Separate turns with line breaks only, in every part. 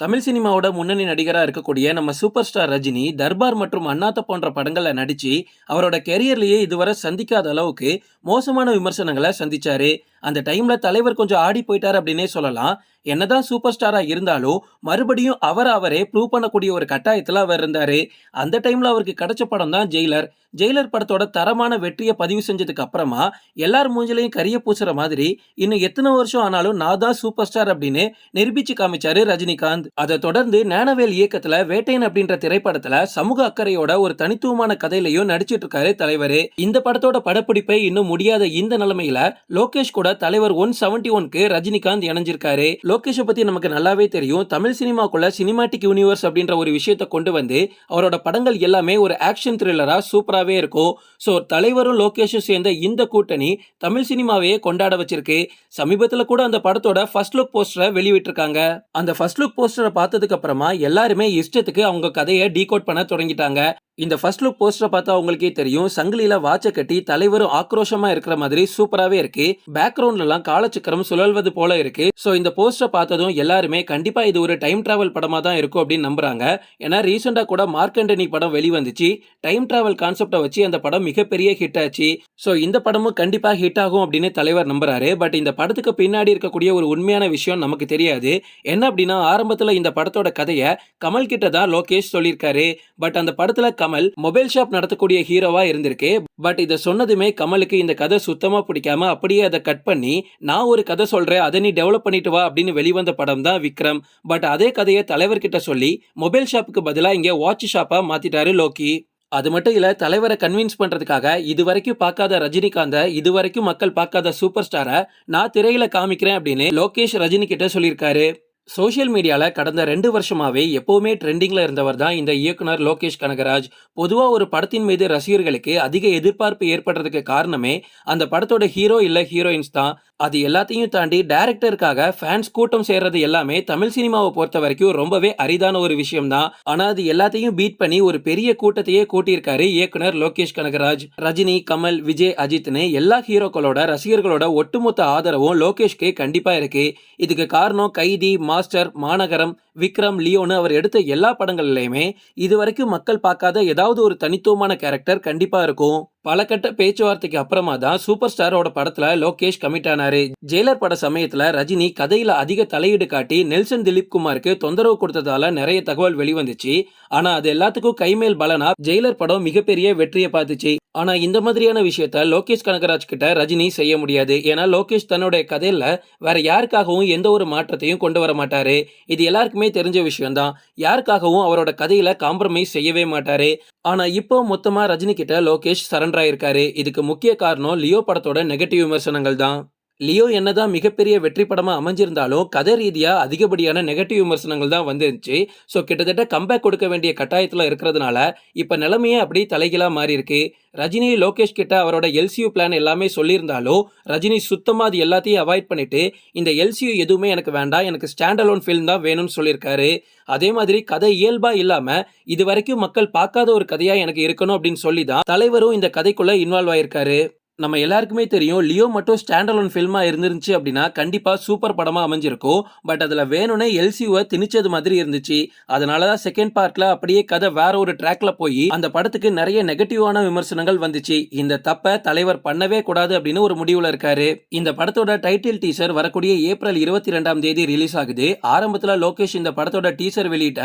தமிழ் சினிமாவோட முன்னணி நடிகராக இருக்கக்கூடிய நம்ம சூப்பர் ஸ்டார் ரஜினி தர்பார் மற்றும் அண்ணாத்த போன்ற படங்களில் நடித்து அவரோட கெரியர்லேயே இதுவரை சந்திக்காத அளவுக்கு மோசமான விமர்சனங்களை சந்திச்சாரு. அந்த டைம்ல தலைவர் கொஞ்சம் ஆடி போயிட்டாரு அப்படின்னே சொல்லலாம். என்னதான் சூப்பர் ஸ்டாரா இருந்தாலும் மறுபடியும் அவர் அவரே ப்ரூவ் பண்ணக்கூடிய ஒரு கட்டாயத்தில் அவர் இருந்தாரு. அந்த டைம்ல அவருக்கு கிடைச்ச படம் தான் ஜெயிலர் ஜெயிலர் படத்தோட தரமான வெற்றியை பதிவு செஞ்சதுக்கு அப்புறமா எல்லார் மூஞ்சிலையும் கரிய பூசுற மாதிரி இன்னும் எத்தனை வருஷம் ஆனாலும் நான் தான் சூப்பர் ஸ்டார் அப்படின்னு நிரூபிச்சு காமிச்சாரு ரஜினிகாந்த். அதை தொடர்ந்து ஞானவேல் இயக்கத்துல வேட்டையன் அப்படின்ற திரைப்படத்துல சமூக அக்கறையோட ஒரு தனித்துவமான கதையிலையும் நடிச்சிட்டு இருக்காரு தலைவர். இந்த படத்தோட படப்பிடிப்பை இன்னும் முடியாத இந்த நிலைமையில லோகேஷ் கூட தலைவர் ஒன் செவன்டி ஒன்க்கு ரஜினிகாந்த் இணைஞ்சிருக்காரு. லோகேஷை பத்தி நமக்கு நல்லாவே தெரியும். தமிழ் சினிமாக்குள்ள சினிமாட்டிக் யூனிவர்ஸ் அப்படின்ற ஒரு விஷயத்தை கொண்டு வந்து அவரோட படங்கள் எல்லாமே ஒரு ஆக்ஷன் த்ரில்லரா சூப்பராகவே இருக்கும். ஸோ தலைவரும் லோகேஷும் சேர்ந்த இந்த கூட்டணி தமிழ் சினிமாவையே கொண்டாட வச்சிருக்கு. சமீபத்தில் கூட அந்த படத்தோட ஃபர்ஸ்ட் லுக் போஸ்டரை வெளியிட்டிருக்காங்க. அந்த ஃபர்ஸ்ட் லுக் போஸ்டரை பார்த்ததுக்கு அப்புறமா எல்லாருமே இஷ்டத்துக்கு அவங்க கதையை டீகோட் பண்ண தொடங்கிட்டாங்க. இந்த ஃபர்ஸ்ட் லுக் போஸ்டரை பார்த்தா உங்களுக்கே தெரியும். சங்கிலியில வாட்சை கட்டி தலைவரும் ஆக்ரோஷமா இருக்கிற மாதிரி சூப்பராகவே இருக்கு. பேக்ரவுண்ட்லாம் காலச்சக்கரம் சுழல்வது போல இருக்கு. ஸோ இந்த போஸ்டரை பார்த்ததும் எல்லாருமே கண்டிப்பா இது ஒரு டைம் டிராவல் படமா தான் இருக்கும் அப்படின்னு நம்புறாங்க. ஏன்னா ரீசெண்டாக கூட மார்க்கண்டனி படம் வெளிவந்துச்சு. டைம் டிராவல் கான்செப்டை வச்சு அந்த படம் மிகப்பெரிய ஹிட் ஆச்சு. ஸோ இந்த படமும் கண்டிப்பாக ஹிட் ஆகும் அப்படின்னு தலைவர் நம்புறாரு. பட் இந்த படத்துக்கு பின்னாடி இருக்கக்கூடிய ஒரு உண்மையான விஷயம் நமக்கு தெரியாது. என்ன அப்படின்னா ஆரம்பத்தில் இந்த படத்தோட கதையை கமல் கிட்ட தான் லோகேஷ் சொல்லியிருக்காரு. பட் அந்த படத்துல கமல் மொபைல் ஷாப் நடத்தக்கூடிய ஹீரோவா இருந்திருக்கு பட் இதை சொன்னதுமே கமலுக்கு இந்த கதை சுத்தமா பிடிக்காம அப்படியே அதை கட் பண்ணி நான் ஒரு கதை சொல்றேன் அதை நீ டெவலப் பண்ணிட்டு வா அப்படின்னு வெளிவந்த படம் தான் விக்ரம். பட் அதே கதையை தலைவர்கிட்ட சொல்லி மொபைல் ஷாப்புக்கு பதிலாக இங்கே வாட்ச் ஷாப்பா மாத்திட்டாரு லோக்கி. அது மட்டும் இல்லை தலைவரை கன்வின்ஸ் பண்றதுக்காக இது வரைக்கும் பார்க்காத ரஜினிகாந்தை இது வரைக்கும் மக்கள் பார்க்காத சூப்பர் ஸ்டாரை நான் திரையில காமிக்கிறேன் அப்படின்னு லோகேஷ் ரஜினி கிட்ட சொல்லியிருக்காரு. சோஷியல் மீடியாவில் கடந்த ரெண்டு வருஷமாவே எப்போவுமே ட்ரெண்டிங்கில் இருந்தவர் தான் இந்த இயக்குனர் லோகேஷ் கனகராஜ். பொதுவாக ஒரு படத்தின் மீது ரசிகர்களுக்கு அதிக எதிர்பார்ப்பு ஏற்படுறதுக்கு காரணமே அந்த படத்தோட ஹீரோ இல்லை ஹீரோயின்ஸ் தான். அது எல்லாத்தையும் தாண்டி டேரக்டருக்காக ஃபேன்ஸ் கூட்டம் சேர்றது எல்லாமே தமிழ் சினிமாவை பொறுத்த வரைக்கும் ரொம்பவே அரிதான ஒரு விஷயம் தான் ஆனா அது எல்லாத்தையும் பீட் பண்ணி ஒரு பெரிய கூட்டத்தையே கூட்டியிருக்காரு இயக்குனர் லோகேஷ் கனகராஜ். ரஜினி கமல் விஜய் அஜித்னு எல்லா ஹீரோக்களோட ரசிகர்களோட ஒட்டுமொத்த ஆதரவும் லோகேஷ்க்கு கண்டிப்பா இருக்கு. இதுக்கு காரணம் கைதி மாஸ்டர் மாநகரம் விக்ரம் லியோன்னு அவர் எடுத்த எல்லா படங்கள்லையுமே இது வரைக்கும் மக்கள் பார்க்காத ஏதாவது ஒரு தனித்துவமான கேரக்டர் கண்டிப்பா இருக்கும். பல கட்ட பேச்சுவார்த்தைக்கு அப்புறமா தான் சூப்பர் ஸ்டாரோட படத்துல லோகேஷ் கமிட் ஆனாரு. ஜெயிலர் பட சமயத்துல ரஜினி கதையில அதிக தலையீடு காட்டி நெல்சன் திலீப் குமாருக்கு தொந்தரவு கொடுத்ததால நிறைய தகவல் வெளிவந்துச்சு. ஆனா அது எல்லாத்துக்கும் கைமேல் பலனா ஜெயிலர் படம் மிகப்பெரிய வெற்றியை பார்த்துச்சு. ஆனா இந்த மாதிரியான விஷயத்த லோகேஷ் கனகராஜ் கிட்ட ரஜினி செய்ய முடியாது. ஏன்னா லோகேஷ் தன்னுடைய கதையில வேற யாருக்காகவும் எந்த ஒரு மாற்றத்தையும் கொண்டு வர மாட்டாரு. இது எல்லாருக்குமே தெரிஞ்ச விஷயம்தான். யாருக்காகவும் அவரோட கதையில காம்ப்ரமைஸ் செய்யவே மாட்டாரு. ஆனால் இப்போ மொத்தமாக ரஜினி கிட்ட லோகேஷ் சரண்டர் ஆயிருக்காரு. இதுக்கு முக்கிய காரணம் லியோ படத்தோட நெகட்டிவ் விமர்சனங்கள் தான் லியோ என்னதான் மிகப்பெரிய வெற்றி படமாக அமைஞ்சிருந்தாலும் கதை ரீதியாக அதிகப்படியான நெகட்டிவ் விமர்சனங்கள் தான் வந்துருந்துச்சு. ஸோ கிட்டத்தட்ட கம்பேக் கொடுக்க வேண்டிய கட்டாயத்தில் இருக்கிறதுனால இப்போ நிலைமையே அப்படி தலைகளாக மாறி இருக்கு ரஜினி லோகேஷ் கிட்ட அவரோட எல்சியூ பிளான் எல்லாமே சொல்லியிருந்தாலும் ரஜினி சுத்தமாக அது எல்லாத்தையும் அவாய்ட் பண்ணிட்டு இந்த எல்சியூ எதுவுமே எனக்கு வேண்டாம் எனக்கு ஸ்டாண்ட் அலோன் ஃபில்ம் தான் வேணும்னு சொல்லியிருக்காரு. அதே மாதிரி கதை இயல்பாக இல்லாமல் இது வரைக்கும் மக்கள் பார்க்காத ஒரு கதையாக எனக்கு இருக்கணும் அப்படின்னு சொல்லி தான் தலைவரும் இந்த கதைக்குள்ளே இன்வால்வ் ஆயிருக்காரு. நம்ம எல்லாருக்குமே தெரியும் லியோ மட்டும் ஸ்டாண்டலோன் ஃபில்மாக இருந்துருந்துச்சு அப்படின்னா கண்டிப்பாக சூப்பர் படமாக அமைஞ்சிருக்கும். பட் அதில் வேணும்னே எல்சியூவை திணிச்சது மாதிரி இருந்துச்சு. அதனால தான் செகண்ட் பார்ட்டில் அப்படியே கதை வேற ஒரு ட்ராக்ல போய் அந்த படத்துக்கு நிறைய நெகட்டிவான விமர்சனங்கள் வந்துச்சு. இந்த தப்பை தலைவர் பண்ணவே கூடாது அப்படின்னு ஒரு முடிவில் இருக்காரு. இந்த படத்தோட டைட்டில் டீசர் வரக்கூடிய ஏப்ரல் இருபத்தி ரெண்டாம் தேதி ரிலீஸ் ஆகுது. ஆரம்பத்தில் லோகேஷ் இந்த படத்தோட டீசர் வெளியிட்ட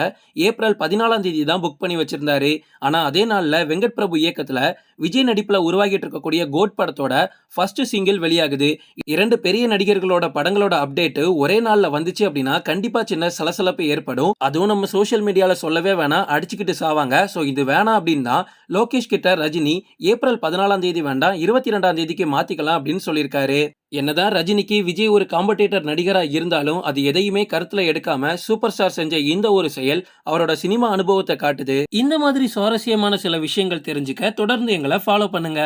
ஏப்ரல் பதினாலாம் தேதி தான் புக் பண்ணி வச்சிருந்தாரு. ஆனால் அதே நாளில் வெங்கட் பிரபு இயக்கத்தில் விஜய் நடிப்பில் உருவாகிட்டு இருக்கக்கூடிய கோட் படத்தோட ஃபர்ஸ்ட் சிங்கிள் வெளியாகுது. இரண்டு பெரிய நடிகர்களோட படங்களோட அப்டேட் ஒரே நாள்ல வந்துச்சு அப்படின்னா கண்டிப்பா சின்ன சலசலப்பு ஏற்படும். அதுவும் நம்ம சோஷியல் மீடியால சொல்லவே வேணாம். அடிச்சுக்கிட்டு சாவாங்க. ஸோ இது வேணாம் அப்படின்னா லோகேஷ் கிட்ட ரஜினி ஏப்ரல் பதினாலாம் தேதி வேண்டாம். இருபத்தி ரெண்டாம் தேதிக்கு மாத்திக்கலாம் அப்படின்னு சொல்லியிருக்காரு. என்னதான் ரஜினிக்கு விஜய் ஒரு காம்படேட்டர் நடிகரா இருந்தாலும் அது எதையுமே கருத்துல எடுக்காம சூப்பர் ஸ்டார் செஞ்ச இந்த ஒரு செயல் அவரோட சினிமா அனுபவத்தை காட்டுது. இந்த மாதிரி சுவாரஸ்யமான சில விஷயங்கள் தெரிஞ்சுக்க தொடர்ந்து எங்களை ஃபாலோ பண்ணுங்க.